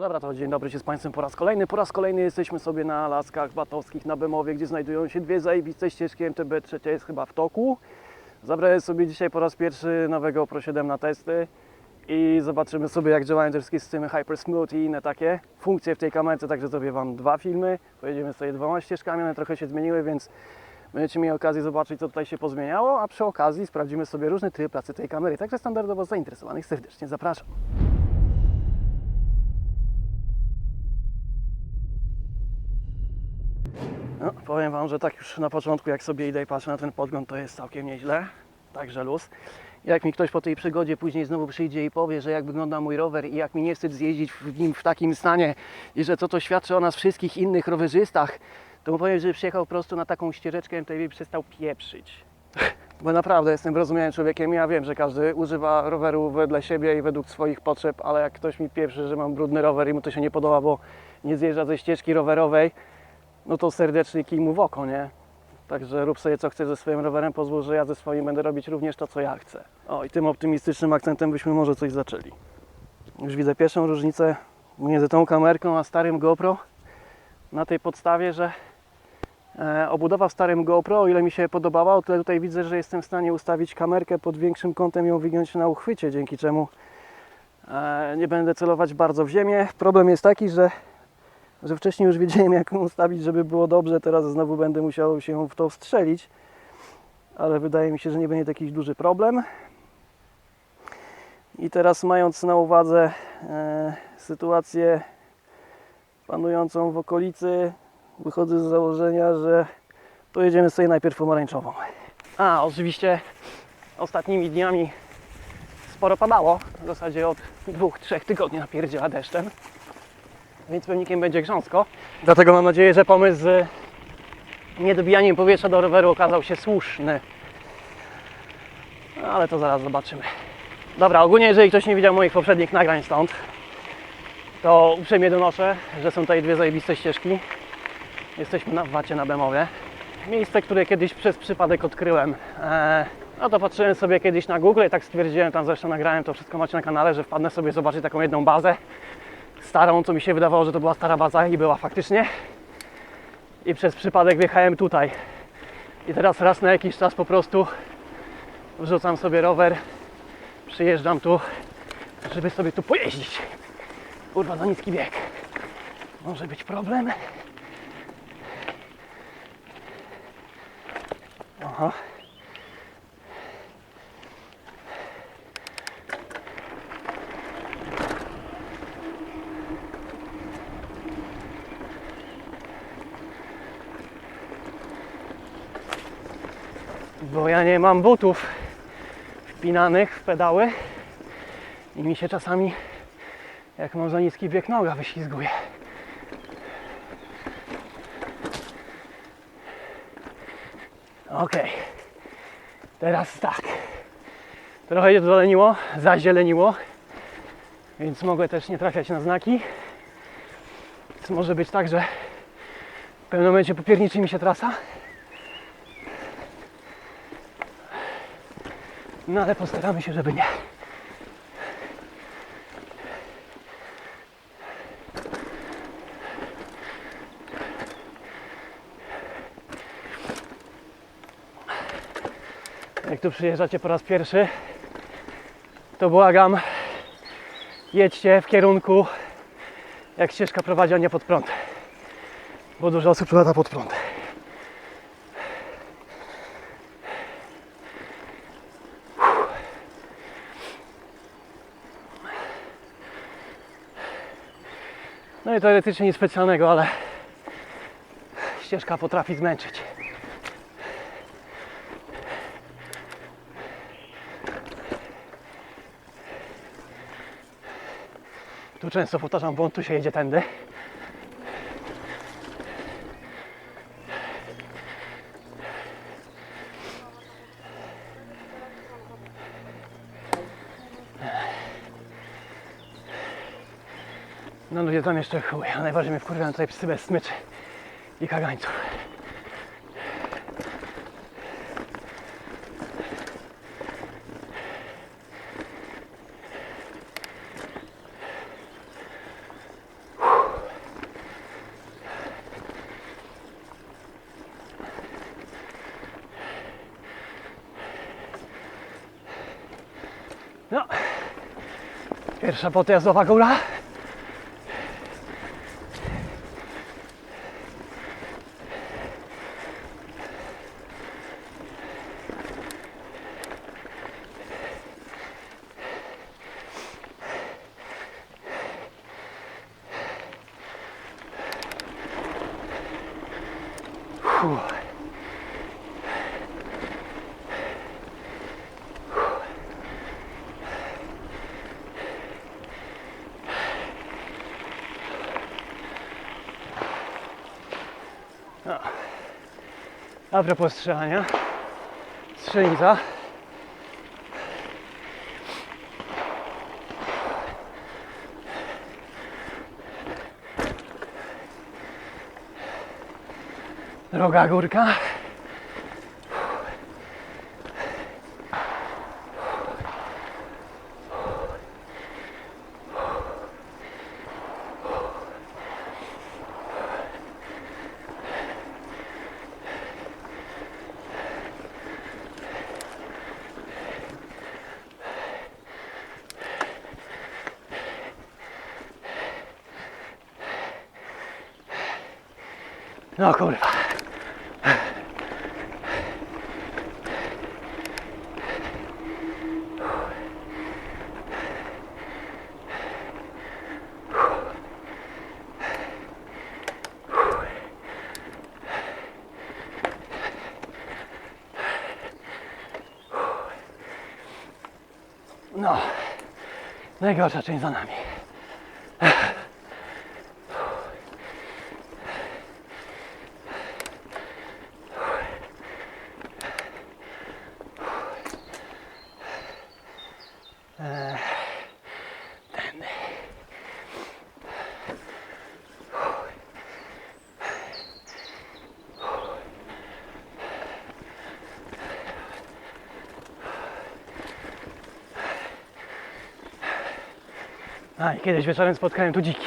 No dobra, to dzień dobry się z Państwem po raz kolejny. Po raz kolejny jesteśmy sobie na Laskach Batowskich na Bemowie, gdzie znajdują się dwie zajebiste ścieżki MTB, trzecia jest chyba w toku. Zabrałem sobie dzisiaj po raz pierwszy nowego Pro 7 na testy i zobaczymy sobie jak działają te wszystkie systemy Hyper Smooth i inne takie funkcje w tej kamerce, także zrobię Wam dwa filmy. Pojedziemy sobie dwoma ścieżkami, one trochę się zmieniły, więc będziecie mieli okazję zobaczyć co tutaj się pozmieniało, a przy okazji sprawdzimy sobie różne typy pracy tej kamery. Także standardowo zainteresowanych serdecznie zapraszam. No, powiem Wam, że tak już na początku, jak sobie idę i patrzę na ten podgląd, to jest całkiem nieźle. Także luz. Jak mi ktoś po tej przygodzie później znowu przyjdzie i powie, że jak wygląda mój rower i jak mi nie wstyd zjeździć w nim w takim stanie i że co to świadczy o nas wszystkich innych rowerzystach, to mu powiem, że przyjechał po prostu na taką ścieżeczkę MTV i przestał pieprzyć. Bo naprawdę jestem wyrozumiałym człowiekiem. Ja wiem, że każdy używa roweru wedle siebie i według swoich potrzeb, ale jak ktoś mi pieprzy, że mam brudny rower i mu to się nie podoba, bo nie zjeżdża ze ścieżki rowerowej, no to serdecznie kij mu w oko, nie? Także rób sobie co chcesz ze swoim rowerem, pozwól, że ja ze swoim będę robić również to, co ja chcę. O, i tym optymistycznym akcentem byśmy może coś zaczęli. Już widzę pierwszą różnicę między tą kamerką a starym GoPro na tej podstawie, że e, obudowa w starym GoPro, o ile mi się podobała, o tyle tutaj widzę, że jestem w stanie ustawić kamerkę pod większym kątem i ją wygiąć na uchwycie, dzięki czemu e, nie będę celować bardzo w ziemię. Problem jest taki, że że wcześniej już wiedziałem jak ją ustawić, żeby było dobrze, teraz znowu będę musiał się w to strzelić, ale wydaje mi się, że nie będzie to jakiś duży problem. I teraz mając na uwadze e, sytuację panującą w okolicy, wychodzę z założenia, że pojedziemy sobie najpierw pomarańczową. A, oczywiście ostatnimi dniami sporo padało, w zasadzie od dwóch, trzech tygodni napierdziela deszczem więc pewnikiem będzie grząsko. Dlatego mam nadzieję, że pomysł z niedobijaniem powietrza do roweru okazał się słuszny. No, ale to zaraz zobaczymy. Dobra, ogólnie jeżeli ktoś nie widział moich poprzednich nagrań stąd, to uprzejmie donoszę, że są tutaj dwie zajebiste ścieżki. Jesteśmy na Wacie na Bemowie. Miejsce, które kiedyś przez przypadek odkryłem. Eee, no to patrzyłem sobie kiedyś na Google i tak stwierdziłem, tam zresztą nagrałem to wszystko macie na kanale, że wpadnę sobie zobaczyć taką jedną bazę starą, co mi się wydawało, że to była stara baza i była faktycznie. I przez przypadek wjechałem tutaj. I teraz raz na jakiś czas po prostu wrzucam sobie rower, przyjeżdżam tu, żeby sobie tu pojeździć. Kurwa, za niski bieg. Może być problem. Aha. Bo ja nie mam butów wpinanych w pedały i mi się czasami, jak mam za niski bieg, noga wyślizguje. Ok, teraz tak. Trochę się zaleniło, zazieleniło, więc mogę też nie trafiać na znaki. Więc może być tak, że w pewnym momencie popierniczy mi się trasa. No ale postaramy się, żeby nie. Jak tu przyjeżdżacie po raz pierwszy, to błagam, jedźcie w kierunku, jak ścieżka prowadzi, a nie pod prąd. Bo dużo osób lata pod prąd. No i teoretycznie nic specjalnego, ale ścieżka potrafi zmęczyć. Tu często powtarzam błąd, tu się jedzie tędy. zjedzone jeszcze chuj, a najważniej mnie wkurwiają tutaj psy bez smyczy i kagańców. No, pierwsza podjazdowa góra. Fuh. A propos strzelania, strzelnica. Droga górka. No kurwa. No, najgorsza część za nami. A i kiedyś wieczorem spotkałem tu dziki.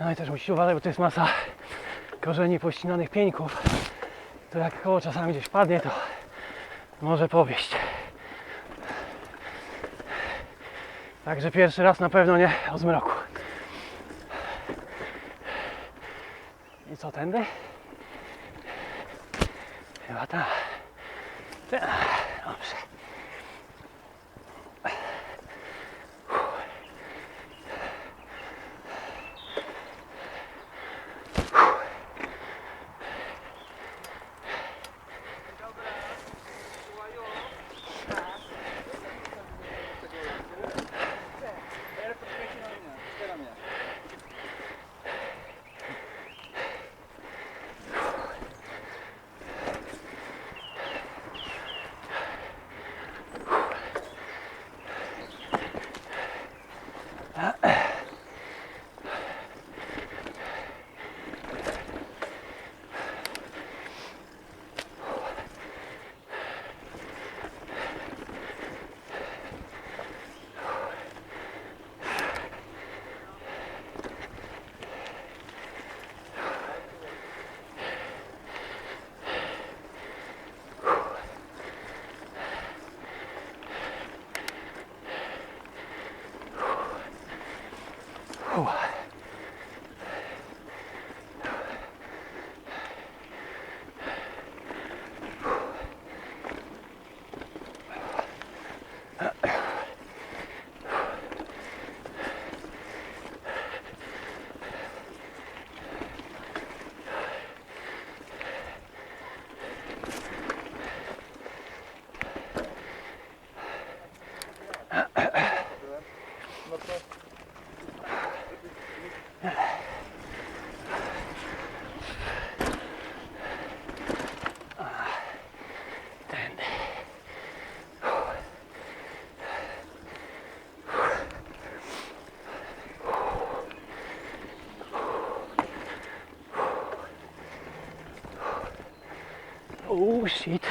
No i też musisz uważać, bo to jest masa korzeni pościnanych pieńków. To jak koło czasami gdzieś padnie, to może powieść. Także pierwszy raz na pewno nie o zmroku. I co tędy? Chyba tak. Ta. Dobrze. Oh shit.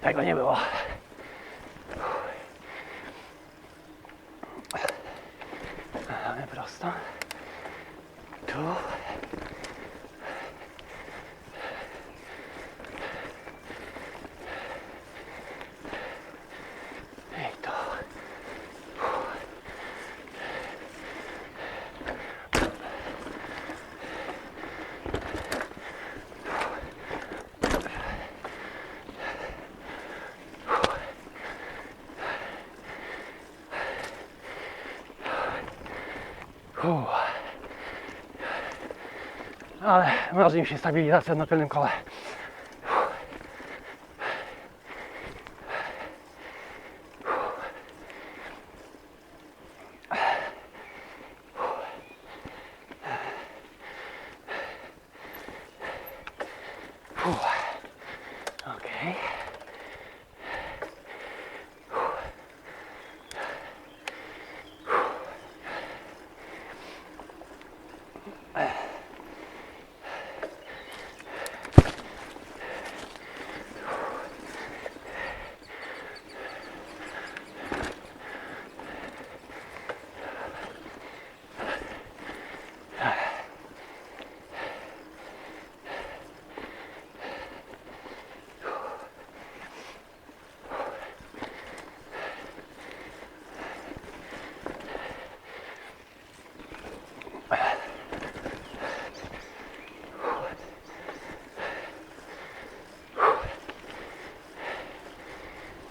Tego nie było. Mamy prosto. Tu. I to. Uff. Ale marzy mi się stabilizacja na pełnym kole. Okej.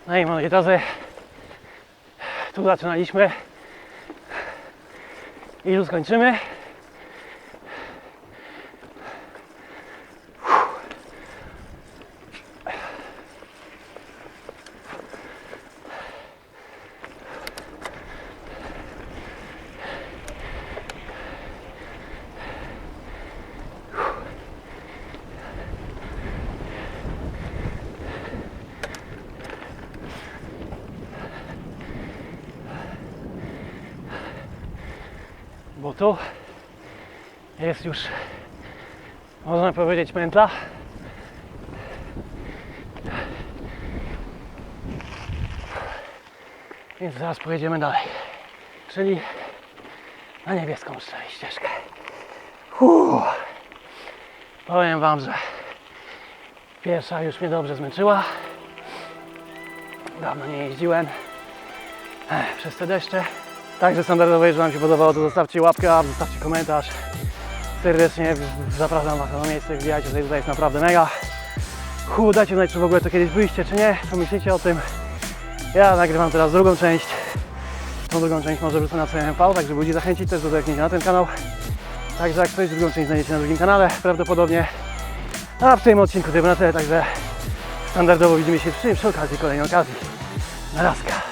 No i moi drodzy, tu zaczynaliśmy. I tu skończymy. Bo tu jest już, można powiedzieć, pętla. Więc zaraz pojedziemy dalej, czyli na niebieską ścieżkę. Uff. Powiem Wam, że pierwsza już mnie dobrze zmęczyła. Dawno nie jeździłem Ech, przez te deszcze. Także standardowo, jeżeli Wam się podobało, to zostawcie łapkę, zostawcie komentarz. Serdecznie zapraszam Was na to miejsce, wbijajcie tutaj, jest naprawdę mega. Hu, dajcie znać, czy w ogóle to kiedyś byliście, czy nie, co myślicie o tym. Ja nagrywam teraz drugą część. Tą drugą część może wrzucę na CMV, tak żeby ludzi zachęcić też do zerknięcia na ten kanał. Także jak coś, drugą część znajdziecie na drugim kanale prawdopodobnie. A w tym odcinku tylko na tyle, także standardowo widzimy się przy, przy okazji kolejnej okazji. Na razka.